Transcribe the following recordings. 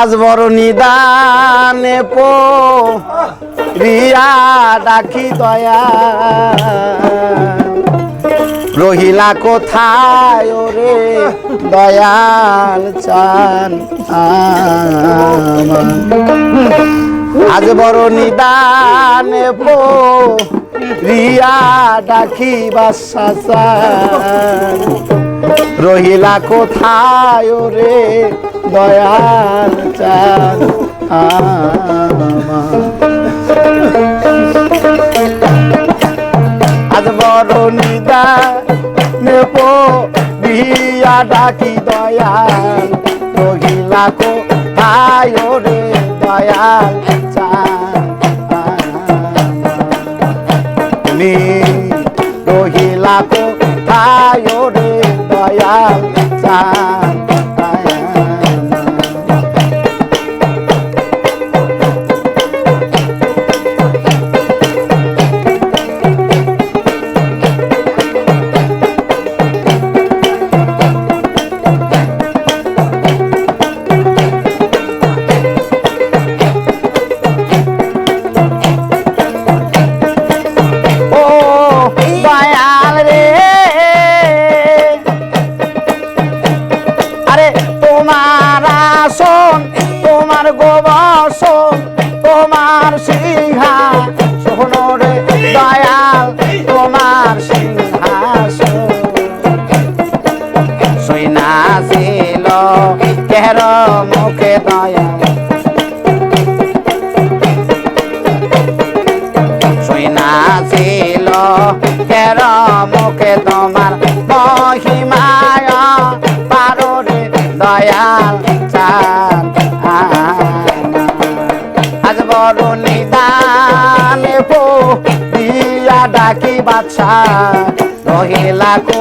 আজ বড় নিদানে পো, রিয়া ডাকি দয়া। রহিলা কোথায় ওরে দয়াল চান আজ বড় নিদানে পো, রিয়া ডাকি বাসা রহিলা কোথায় রে দয়াল আমার। আজ বড় নিদা নেপ বিয়া ডাকি দয়াল রহিলা কোথায় রে দয়াল নি রহিলা কোথায় রে দয়াল চান ছিল কের মুখে তোমার মহিমায় পাররে দয়াল চান আজ বড় নিদানে দিয়া ডাকি বাচ্চা রহিলা কো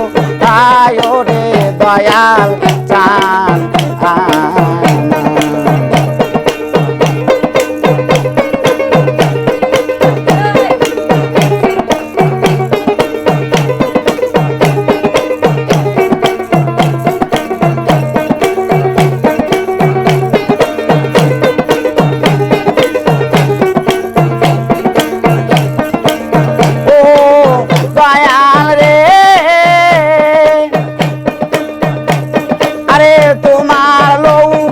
রে দয়াল চান তোমার লৌকা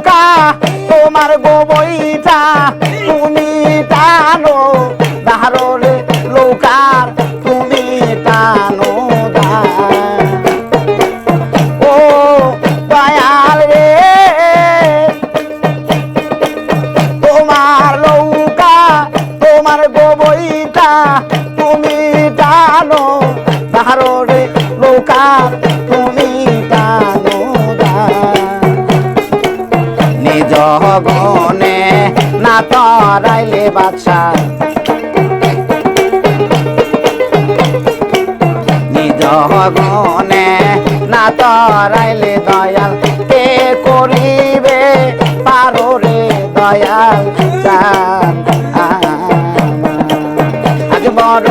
বাচ্চা নিজ গনে না তরাইলে দয়াল কে করিবে? পারো রে দয়াল আজ বড়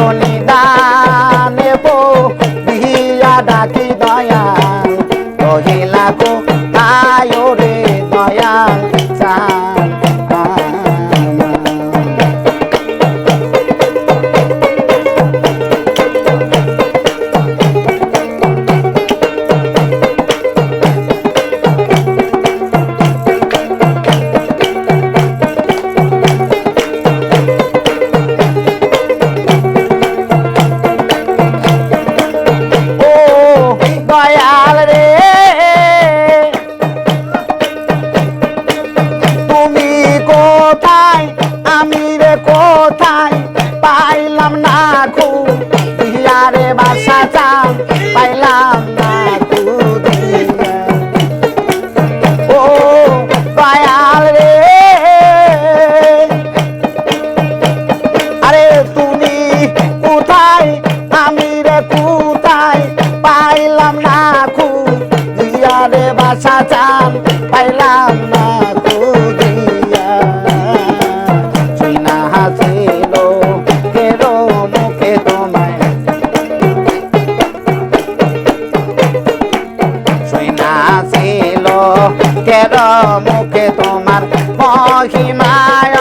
মহিমায়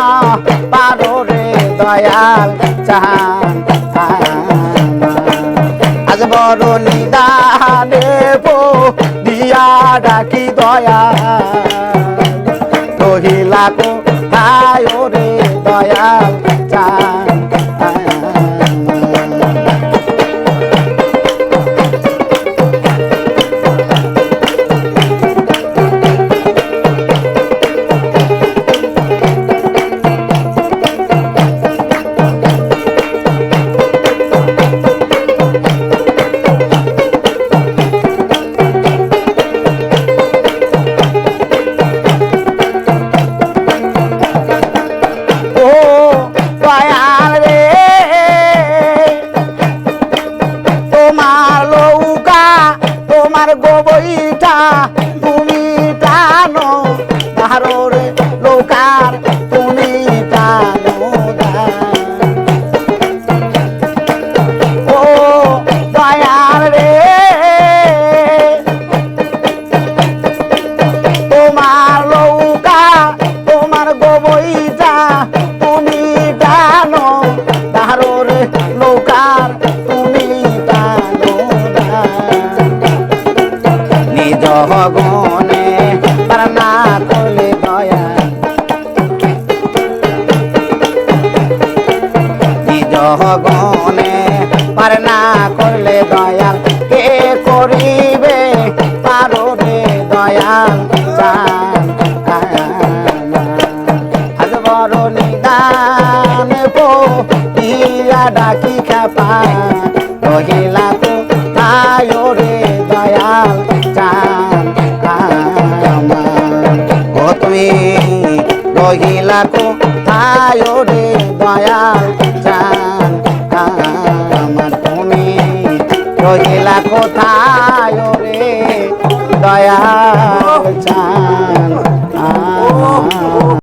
পারো রে দয়াল চান আজ বড় নিদানে পো দিয়া ডাকি দয়া তোমার গোবইটা গনে পার না করলে দয়াল কে করিবে? পারো রে দয়াল আজ বড় নিদান পো ডাকি খাপা। রহিলা তো, আয়ো রে দয়াল তুমি রহিলা কো আয়ো রে দয়াল রহিলা কোথায় রে দয়া চান